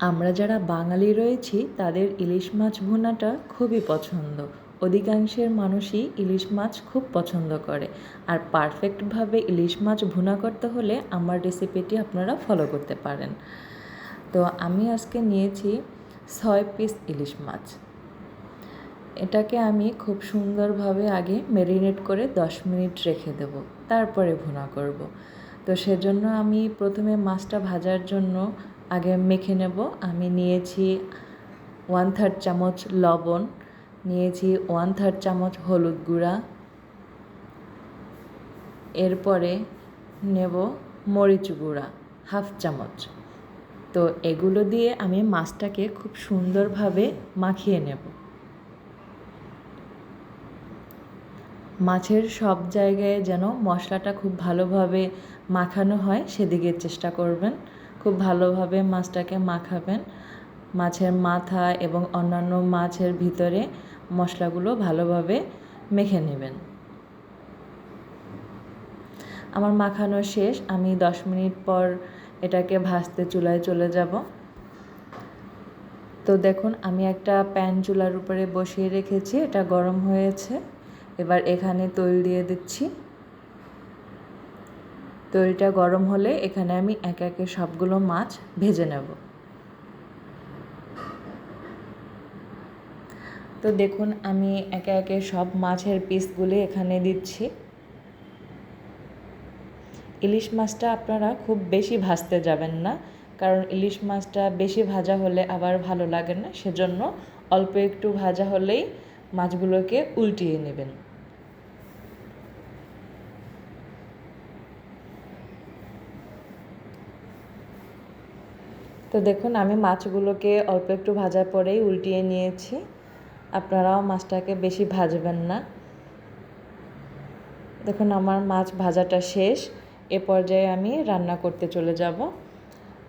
আমরা যারা বাঙালি রয়েছি, তাদের ইলিশ মাছ ভুনাটা খুবই পছন্দ। অধিকাংশের মানুষই ইলিশ মাছ খুব পছন্দ করে। আর পারফেক্টভাবে ইলিশ মাছ ভুনা করতে হলে আমার রেসিপিটি আপনারা ফলো করতে পারেন। তো আমি আজকে নিয়েছি ছয় পিস ইলিশ মাছ। এটাকে আমি খুব সুন্দরভাবে আগে ম্যারিনেট করে দশ মিনিট রেখে দেব। তারপরে ভুনা করব। তো সেজন্য আমি প্রথমে মাছটা ভাজার জন্য আগে মেখে নেব। আমি নিয়েছি ওয়ান থার্ড চামচ লবণ, নিয়েছি ওয়ান থার্ড চামচ হলুদ গুঁড়া। এরপরে নেব মরিচ গুঁড়া হাফ চামচ। তো এগুলো দিয়ে আমি মাছটাকে খুব সুন্দরভাবে মাখিয়ে নেব। মাছের সব জায়গায় যেন মশলাটা খুব ভালোভাবে মাখানো হয়, সেদিকে চেষ্টা করবেন। খুব ভালোভাবে মাছটাকে মাখাবেন। মাছের মাথা এবং অন্যান্য মাছের ভিতরে মশলাগুলো ভালোভাবে মেখে নেবেন। আমার মাখানো শেষ। আমি দশ মিনিট পর এটাকে ভাজতে চুলায় চলে যাব। তো দেখুন, আমি একটা প্যান চুলার উপরে বসিয়ে রেখেছি। এটা গরম হয়েছে। এবার এখানে তৈল দিয়ে দিচ্ছি। তৈলটা গরম হলে এখানে আমি এক একে সবগুলো মাছ ভেজে নেব। তো দেখুন, আমি একে একে সব মাছের পিসগুলি এখানে দিচ্ছি। ইলিশ মাছটা আপনারা খুব বেশি ভাজতে যাবেন না, কারণ ইলিশ মাছটা বেশি ভাজা হলে আবার ভালো লাগে না, সেজন্য অল্প একটু ভাজা হলেই মাছগুলোকে উল্টিয়ে নেবেন। তো দেখুন, আমি মাছগুলোকে অল্প একটু ভাজার পরেই উল্টিয়ে নিয়েছি। আপনারাও মাছটাকে বেশি ভাজবেন না। দেখুন, আমার মাছ ভাজাটা শেষ। এ পর্যায়ে আমি রান্না করতে চলে যাব।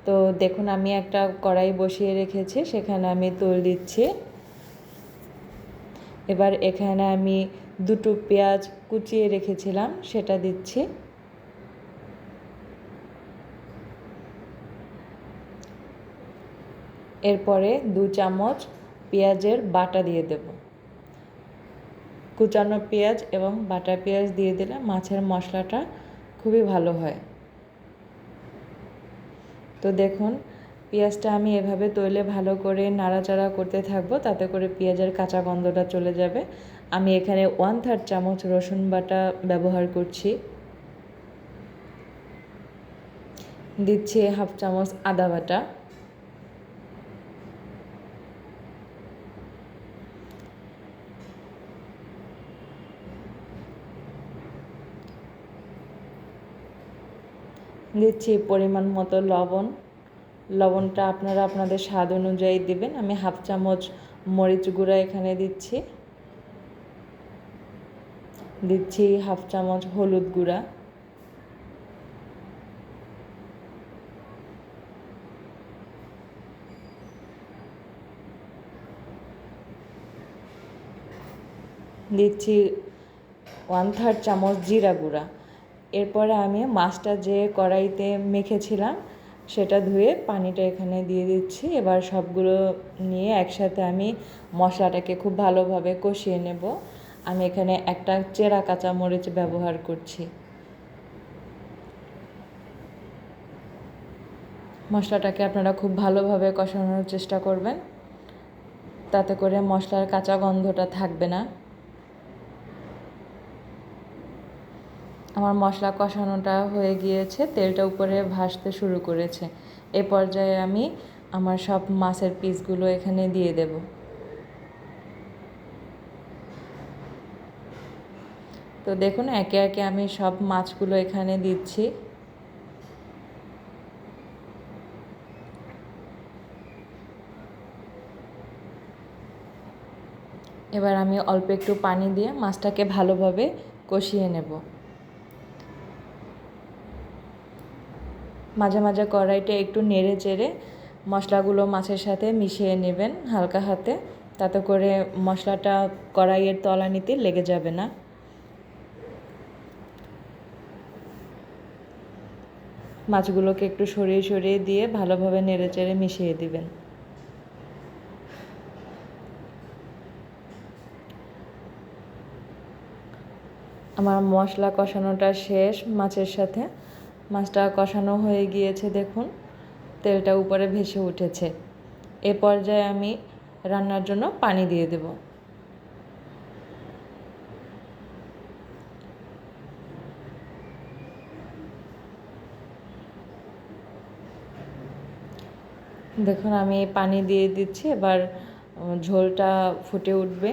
তো দেখুন, আমি একটা কড়াই বসিয়ে রেখেছি, সেখানে আমি তৈল দিচ্ছি। এবার এখানে আমি দুটো পেঁয়াজ কুচিয়ে রেখেছিলাম, সেটা দিচ্ছি। এরপরে দু চামচ পেঁয়াজের বাটা দিয়ে দেব। কুচানো পেঁয়াজ এবং বাটা পেঁয়াজ দিয়ে দিলে মাছের মশলাটা খুবই ভালো হয়। তো দেখুন, পেঁয়াজটা আমি এভাবে তৈলে ভালো করে নাড়াচাড়া করতে থাকব, তাতে করে পেঁয়াজের কাঁচা গন্ধটা চলে যাবে। আমি এখানে ওয়ান থার্ড চামচ রসুন বাটা ব্যবহার করছি। দিচ্ছি হাফ চামচ আদা বাটা। দিচ্ছি পরিমাণ মতো লবণ। লবণটা আপনারা আপনাদের স্বাদ অনুযায়ী দেবেন। আমি হাফ চামচ মরিচ গুঁড়া এখানে দিচ্ছি। দিচ্ছি হাফ চামচ হলুদ গুঁড়া। দিচ্ছি ওয়ান থার্ড চামচ জিরা গুঁড়া। এরপরে আমি মাছটা যে কড়াইতে মেখেছিলাম, সেটা ধুয়ে পানিটা এখানে দিয়ে দিচ্ছি। এবার সবগুলো নিয়ে একসাথে আমি মশলাটাকে খুব ভালোভাবে কষিয়ে নেব। আমি এখানে একটা চেরা কাঁচা মরিচ ব্যবহার করছি। মশলাটাকে আপনারা খুব ভালোভাবে কষানোর চেষ্টা করবেন। তাতে করে মশলার কাঁচা গন্ধটা থাকবে না। আমার মশলা কষানোটা হয়ে গিয়েছে, তেলটা উপরে ভাসতে শুরু করেছে। এ পর্যায়ে আমি আমার সব মাছের পিসগুলো এখানে দিয়ে দেব। তো দেখুন, একে একে আমি সব মাছগুলো এখানে দিচ্ছি। এবার আমি অল্প একটু পানি দিয়ে মাছটাকে ভালোভাবে কষিয়ে নেব। মাঝে মাঝে কড়াইটা একটু নেড়ে চেড়ে মশলাগুলো মাছের সাথে মিশিয়ে নেবেন হালকা হাতে। তাতে করে মশলাটা কড়াইয়ের তলানিতে লেগে যাবে না। মাছগুলোকে একটু সরিয়ে সরিয়ে দিয়ে ভালোভাবে নেড়ে চেড়ে মিশিয়ে দিবেন। আমার মশলা কষানোটা শেষ মাছের সাথে। মাছটা কষানো হয়ে গিয়েছে দেখুন, তেলটা উপরে ভেসে উঠেছে। এ পর্যায়ে আমি রান্নার জন্য পানি দিয়ে দেব। দেখুন, আমি পানি দিয়ে দিচ্ছি, এবার ঝোলটা ফুটে উঠবে।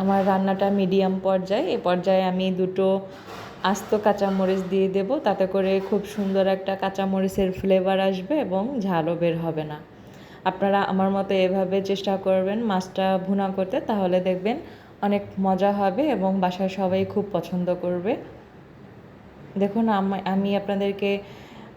আমার রান্নাটা মিডিয়াম পর্যায়ে। এ পর্যায়ে আমি দুটো আস্ত কাঁচামরিচ দিয়ে দেব। তাতে করে খুব সুন্দর একটা কাঁচামরিচের ফ্লেভার আসবে এবং ঝালও বের হবে না। আপনারা আমার মতো এভাবে চেষ্টা করবেন মাছটা ভুনা করতে, তাহলে দেখবেন অনেক মজা হবে এবং বাসার সবাই খুব পছন্দ করবে। দেখুন, আমি আপনাদেরকে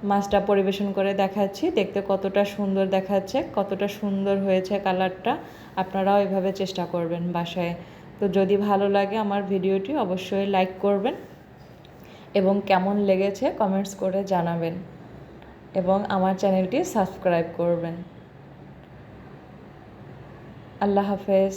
মাছটা পরিবেশন করে দেখাচ্ছি। দেখতে কতটা সুন্দর দেখাচ্ছে, কতটা সুন্দর হয়েছে কালারটা আপনারাও এভাবে চেষ্টা করবেন বাসায় তো যদি ভালো লাগে আমার ভিডিওটি অবশ্যই লাইক করবেন এবং কেমন লেগেছে কমেন্টস করে জানাবেন এবং আমার চ্যানেলটি সাবস্ক্রাইব করবেন। আল্লাহ হাফেজ।